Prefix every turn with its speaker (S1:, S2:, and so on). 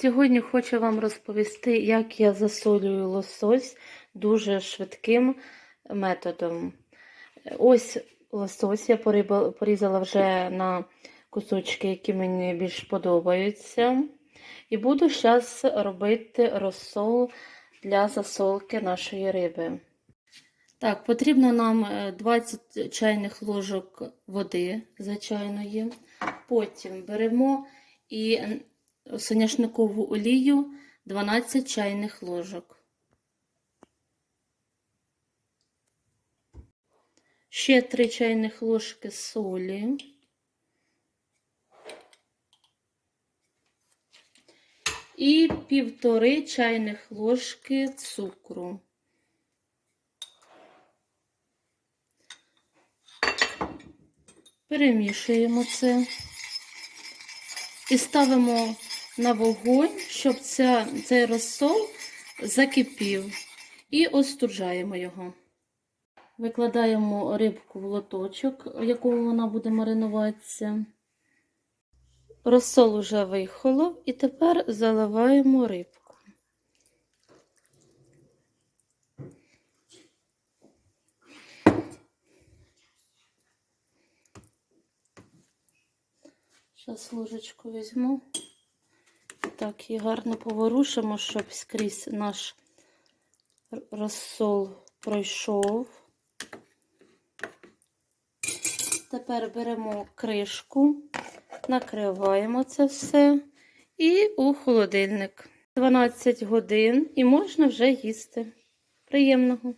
S1: Сьогодні хочу вам розповісти, як я засолюю лосось дуже швидким методом. Ось лосось я порізала вже на кусочки, які мені більш подобаються. І буду зараз робити розсол для засолки нашої риби. Так, потрібно нам е, 20 чайних ложок води звичайної. Потім беремо і соняшникову олію 12 чайних ложок. Ще 3 чайних ложки солі. І півтори чайних ложки цукру. Перемішуємо це і ставимо на вогонь, щоб ця, цей розсол закипів, і остуджаємо його. Викладаємо рибку в лоточок, в якому вона буде маринуватися. Розсол уже вихолов, і тепер заливаємо рибку. Зараз ложечку візьму. Так, і гарно поворушимо, щоб скрізь наш розсол пройшов. Тепер беремо кришку, накриваємо це все і у холодильник. 12 годин і можна вже їсти. Приємного!